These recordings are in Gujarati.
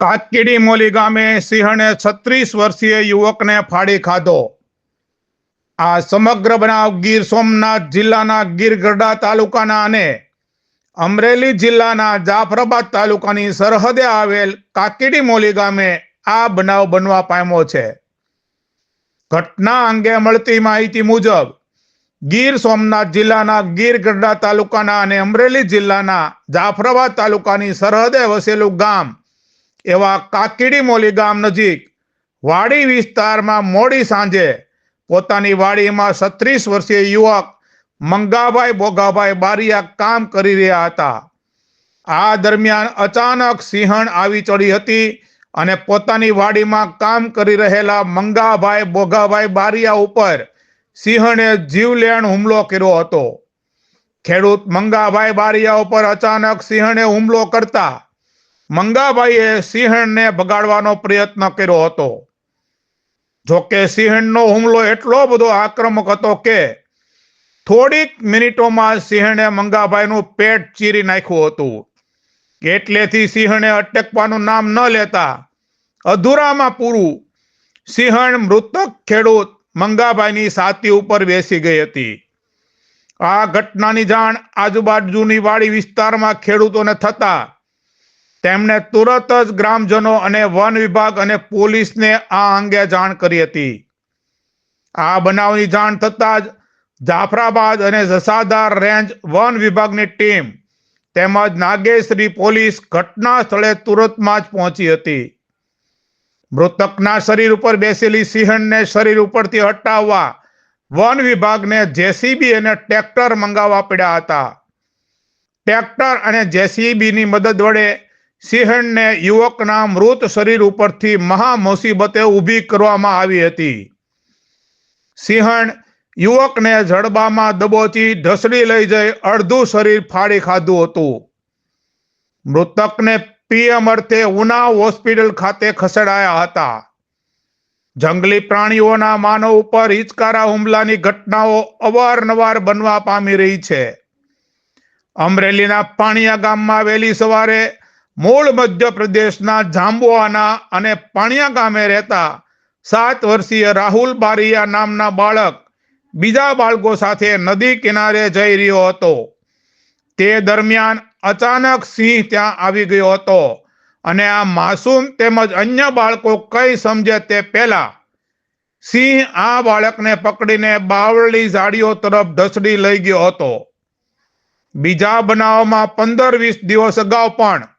કાટકેડી મોલી ગામે સિંહણે છત્રીસ વર્ષીય યુવકને ફાડી ખાધો. આ સમગ્ર બનાવ ગીર સોમનાથ જિલ્લાના ગીરગઢડા તાલુકાના અને અમરેલી જિલ્લાના જાફરાબાદ તાલુકાની સરહદે આવેલ કાકેડી મોલી ગામે આ બનાવ બનવા પામ્યો છે. ઘટના અંગે મળતી માહિતી મુજબ, ગીર સોમનાથ જિલ્લાના ગીર ગઢડા તાલુકાના અને અમરેલી જિલ્લાના જાફરાબાદ તાલુકાની સરહદે વસેલું ગામ એવા કાકીડી મોલી ગામ નજીક વાડી વિસ્તારમાં મોડી સાંજે પોતાની વાડીમાં છત્રીસ વર્ષીય યુવક મંગાભાઈ બોગાભાઈ બારિયા કામ કરી રહ્યા હતા. આ દરમિયાન અચાનક સિંહણ આવી ચડી હતી અને પોતાની વાડીમાં કામ કરી રહેલા મંગાભાઈ બોગાભાઈ બારિયા ઉપર સિંહણે જીવલેણ હુમલો કર્યો હતો. ખેડૂત મંગાભાઈ બારિયા ઉપર અચાનક સિંહણે હુમલો કરતા મંગાભાઈએ સિંહણને બગાડવાનો પ્રયત્ન કર્યો હતો. જોકે સિંહણનો હુમલો એટલો બધો આક્રમક હતો કે થોડીક મિનિટોમાં સિંહણે મંગાભાઈનું પેટ ચીરી નાખ્યું હતું. એટલેથી સિંહણે અટકવાનું નામ ન લેતા અધૂરામાં પૂરું સિંહણ મૃતક ખેડૂત મંગાભાઈની સાતી ઉપર બેસી ગઈ હતી. આ ઘટનાની જાણ આજુબાજુની વાડી વિસ્તારમાં ખેડૂતોને થતા તેમણે તુરત જ ગ્રામજનો અને વન વિભાગ અને પોલીસને આ અંગે જાણ કરી હતી. આ બનાવની જાણ થતાં જ જાફરાબાદ અને જસાદાર રેન્જ વન વિભાગની ટીમ તેમજ નાગેશ્રી પોલીસ ઘટના સ્થળે તુરંતમાં જ પહોંચી હતી. મૃતકના શરીર ઉપર બેસેલી સિંહણને શરીર ઉપરથી હટાવવા વન વિભાગને જેસીબી અને ટ્રેક્ટર મંગાવવા પડ્યા હતા. ટ્રેક્ટર અને જેસીબીની મદદ વડે સિંહણને યુવકના મૃત શરીર ઉપરથી મહા મુસીબતે ઊભી કરવામાં આવી હતી. સિંહણ યુવકને જડબામાં દબોચી ઢસડી લઈ જઈ અડધું શરીર ફાડી ખાધું હતું. મૃતકને પીએમ અર્થે ઉનાવ હોસ્પિટલ ખાતે ખસેડાયા હતા. જંગલી પ્રાણીઓના માનવ ઉપર હિચકારા હુમલાની ઘટનાઓ અવારનવાર બનવા પામી રહી છે. અમરેલીના પાણીયા ગામમાં વહેલી સવારે મૂળ મધ્યપ્રદેશના જાંબુઆના અને પાણીયા ગામે રહેતા સાત વર્ષીય રાહુલ બારિયા નામના બાળક બીજા બાળકો સાથે નદી કિનારે જઈ રહ્યો હતો. તે દરમિયાન અચાનક સિંહ ત્યાં આવી ગયો હતો અને આ માસૂમ તેમજ અન્ય બાળકો કઈ સમજે તે પહેલા સિંહ આ બાળકને પકડીને બાવળી ઝાડીઓ તરફ ઢસડી લઈ ગયો હતો. બીજા બનાવમાં પંદર વીસ દિવસ અગાઉ પણ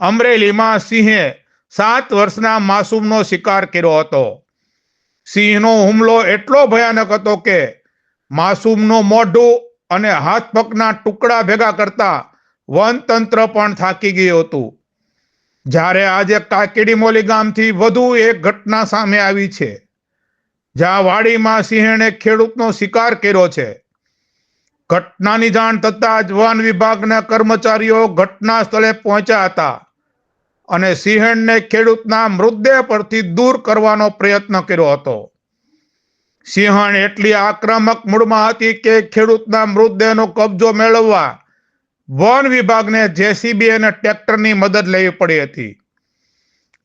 અમરેલીમાં સિંહે સાત વર્ષના માસૂમનો શિકાર કર્યો હતો. સિંહનો હુમલો એટલો ભયાનક હતો કે માસૂમનું મોઢું અને હાથ પગના ટુકડા ભેગા કરતા વનતંત્ર પણ થાકી ગયું હતું. જ્યારે આજે કાકીડીમોલી ગામથી વધુ એક ઘટના સામે આવી છે, જ્યાં વાડીમાં સિંહણે ખેડૂતનો શિકાર કર્યો છે. ઘટનાની જાણ થતાં જ વન વિભાગના કર્મચારીઓ ઘટના સ્થળે પહોંચ્યા હતા. અને સિંહણને ખેડૂતના મૃતદેહ પરથી દૂર કરવાનો પ્રયત્ન કર્યો હતો. સિંહણ એટલી આક્રમક મૂળમાં હતી કે ખેડૂતના મૃતદેહનો કબજો મેળવવા વન વિભાગને જેસીબી અને ટ્રેક્ટરની મદદ લેવી પડી હતી.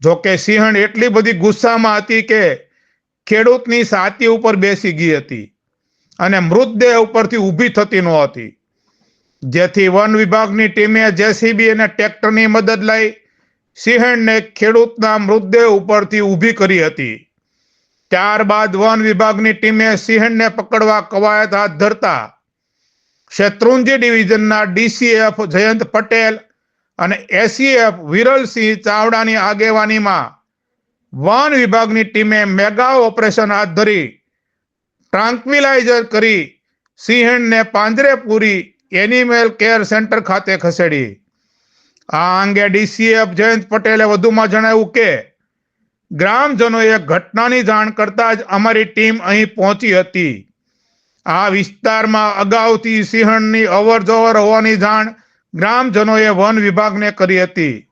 જોકે સિંહણ એટલી બધી ગુસ્સામાં હતી કે ખેડૂતની સાતી ઉપર બેસી ગઈ હતી અને મૃતદેહ ઉપરથી ઊભી થતી નહોતી જેથી વન વિભાગની ટીમે જેસીબી અને ટ્રેક્ટરની મદદ લઈ સિંહણને ખેડૂતના મૃતદેહ ઉપરથી ઊભી કરી હતી. ત્યારબાદ વન વિભાગની ટીમે સિંહણને પકડવા કવાયત હાથ ધરતા. શેત્રુંજી ડિવિઝનના ડીસીએફ જયંત પટેલ અને એસીએફ વિરલસિંહ ચાવડાની આગેવાનીમાં વન વિભાગની ટીમે મેગા ઓપરેશન હાથ ધરી ટ્રાન્કવિલાઇઝર કરી સિંહણને પાંજરે પૂરી એનિમલ કેર સેન્ટર ખાતે ખસેડી. આ અંગે ડીસીએફ જયંત પટેલે વધુમાં જણાવ્યું કે, ગ્રામજનોએ ઘટનાની જાણ કરતા જ અમારી ટીમ અહીં પહોંચી હતી. આ વિસ્તારમાં અગાઉથી સિંહણની અવર જવર હોવાની જાણ ગ્રામજનોએ વન વિભાગને કરી હતી.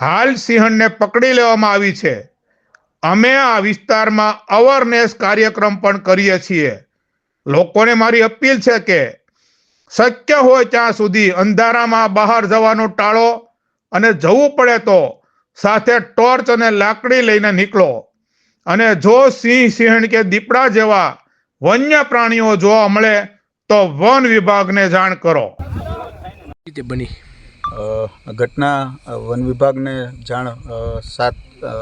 હાલ સિંહણને પકડી લેવામાં આવી છે. અમે આ વિસ્તારમાં અવરનેસ કાર્યક્રમ પણ કરીએ છીએ. લોકોને મારી અપીલ છે કે શક્ય હોય ત્યાં સુધી અંધારામાં બહાર જવાનું ટાળો અને જવું પડે તો સાથે ટોર્ચ અને લાકડી લઈને નીકળો. અને જો સિંહ સિંહણ કે દીપડા જેવા વન્ય પ્રાણીઓ જોવા મળે તો વન વિભાગને જાણ કરો. બની. ઘટના વન વિભાગને જાણ સાત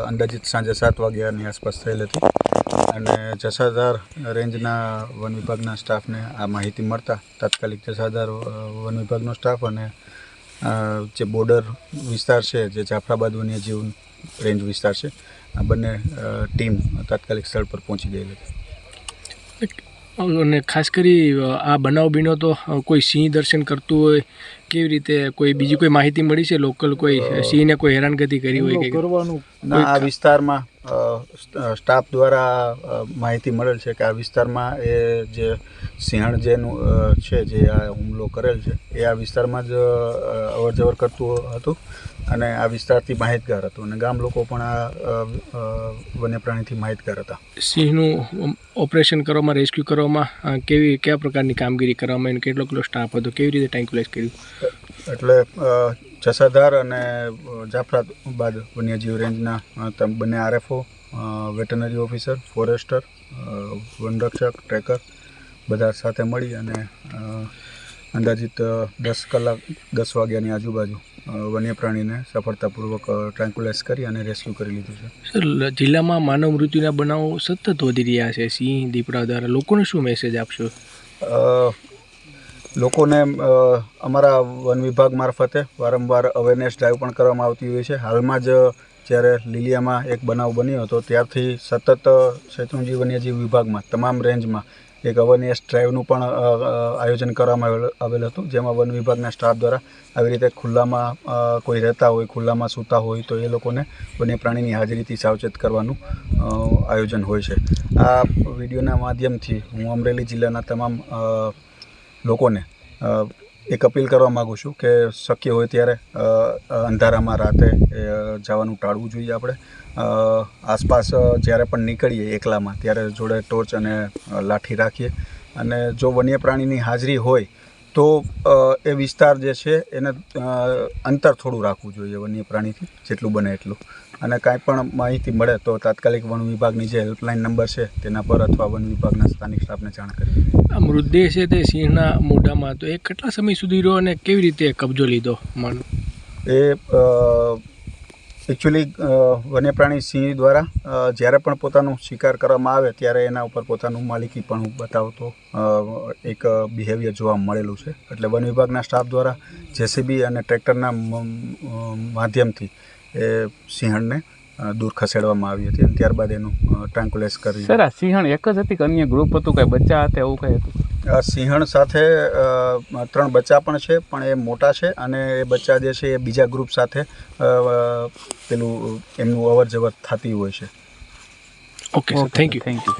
અંદાજિત સાંજે સાત વાગ્યાની આસપાસ થયેલ હતી. અને જસાધાર રેન્જના વન વિભાગના સ્ટાફને આ માહિતી મળતા તાત્કાલિક જસાધાર વન વિભાગનો સ્ટાફ અને જે બોર્ડર વિસ્તાર છે, જે જાફરાબાદ વન્યજીવ રેન્જ વિસ્તાર છે, આ બંને ટીમ તાત્કાલિક સ્થળ પર પહોંચી ગયેલી હતી. અને ખાસ કરી આ બનાવ બીનો તો કોઈ સિંહ દર્શન કરતું હોય કેવી રીતે કોઈ બીજી કોઈ માહિતી મળી છે? લોકલ કોઈ સિંહને કોઈ હેરાનગતિ કરી હોય કે કરવાનું? આ વિસ્તારમાં સ્ટાફ દ્વારા માહિતી મળેલ છે કે આ વિસ્તારમાં એ જે સિંહણ જેનું છે જે આ હુમલો કરેલ છે એ આ વિસ્તારમાં જ અવર જવર કરતું હતું અને આ વિસ્તારથી માહિતગાર હતું અને ગામ લોકો પણ આ વન્ય પ્રાણીથી માહિતગાર હતા. સિંહનું ઓપરેશન કરવામાં રેસ્ક્યુ કરવામાં કેવી કયા પ્રકારની કામગીરી કરવામાં એને કેટલો કેટલો સ્ટાફ હતો કેવી રીતે ટ્રાન્ક્યુલાઇઝ કર્યું? એટલે જસાધાર અને જાફરાબાદ વન્યજીવ રેન્જના તમે બંને આરએફઓ વેટનરી ઓફિસર ફોરેસ્ટર વનરક્ષક ટ્રેકર બધા સાથે મળી અને અંદાજિત દસ કલાક દસ વાગ્યાની આજુબાજુ વન્ય પ્રાણીને સફળતાપૂર્વક ટ્રાન્કુલાઇઝ કરી અને રેસ્ક્યુ કરી લીધું છે. સર જિલ્લામાં માનવ મૃત્યુના બનાવો સતત વધી રહ્યા છે. સિંહ દીપડા દ્વારા લોકોને શું મેસેજ આપશો? લોકોને અમારા વન વિભાગ મારફતે વારંવાર અવેરનેસ ડ્રાઈવ પણ કરવામાં આવતી હોય છે. હાલમાં જ જ્યારે લીલિયામાં એક બનાવ બન્યો હતો, ત્યારથી સતત શેત્રુંજી વન્યજીવ વિભાગમાં, તમામ રેન્જમાં એક અવેરનેસ ડ્રાઈવનું પણ આયોજન કરવામાં આવેલ હતું, જેમાં વન વિભાગના સ્ટાફ દ્વારા આવી રીતે ખુલ્લામાં કોઈ રહેતા હોય, ખુલ્લામાં સૂતા હોય, તો એ લોકોને વન્ય પ્રાણીની હાજરીથી સાવચેત કરવાનું આયોજન હોય છે. આ વિડીયોના માધ્યમથી હું અમરેલી જિલ્લાના તમામ લોકોને એક અપીલ કરવા માગું છું કે શક્ય હોય ત્યારે અંધારામાં રાતે જવાનું ટાળવું જોઈએ આપણે. આસપાસ જ્યારે પણ નીકળીએ એકલામાં, ત્યારે જોડે ટોર્ચ અને લાઠી રાખીએ. અને જો વન્ય પ્રાણીની હાજરી હોય, તો એ વિસ્તાર જે છે, એને અંતર થોડું રાખવું જોઈએ વન્ય પ્રાણીથી જેટલું બને એટલું. અને કાંઈ પણ માહિતી મળે તો તાત્કાલિક વન વિભાગની જે હેલ્પલાઇન નંબર છે, તેના પર અથવા વન વિભાગના સ્થાનિક સ્ટાફને જાણ કરવી આ મૃતદેહ છે તે સિંહના મોઢામાં તો એ કેટલા સમય સુધી રહ્યો અને કેવી રીતે કબજો લીધો માનો? એ એકચ્યુઅલી વન્યપ્રાણી સિંહ દ્વારા જ્યારે પણ પોતાનો શિકાર કરવામાં આવે ત્યારે એના ઉપર પોતાનું માલિકી પણ બતાવતો એક બિહેવિયર જોવા મળેલું છે. એટલે વન વિભાગના સ્ટાફ દ્વારા જેસીબી અને ટ્રેક્ટરના માધ્યમથી એ સિંહણને દૂર ખસેડવામાં આવી હતી અને ત્યારબાદ એનું ટ્રાન્કુલેસ કરી. સર આ સિંહણ એક જ હતી કે અન્ય ગ્રુપ હતું? કે બચ્ચા હતા એવું કંઈ હતું? આ સિંહણ સાથે ત્રણ બચ્ચા પણ છે પણ એ મોટા છે અને એ બચ્ચા જે છે એ બીજા ગ્રુપ સાથે પેલું એમનું અવર જવર થતી હોય છે. Okay sir thank you thank you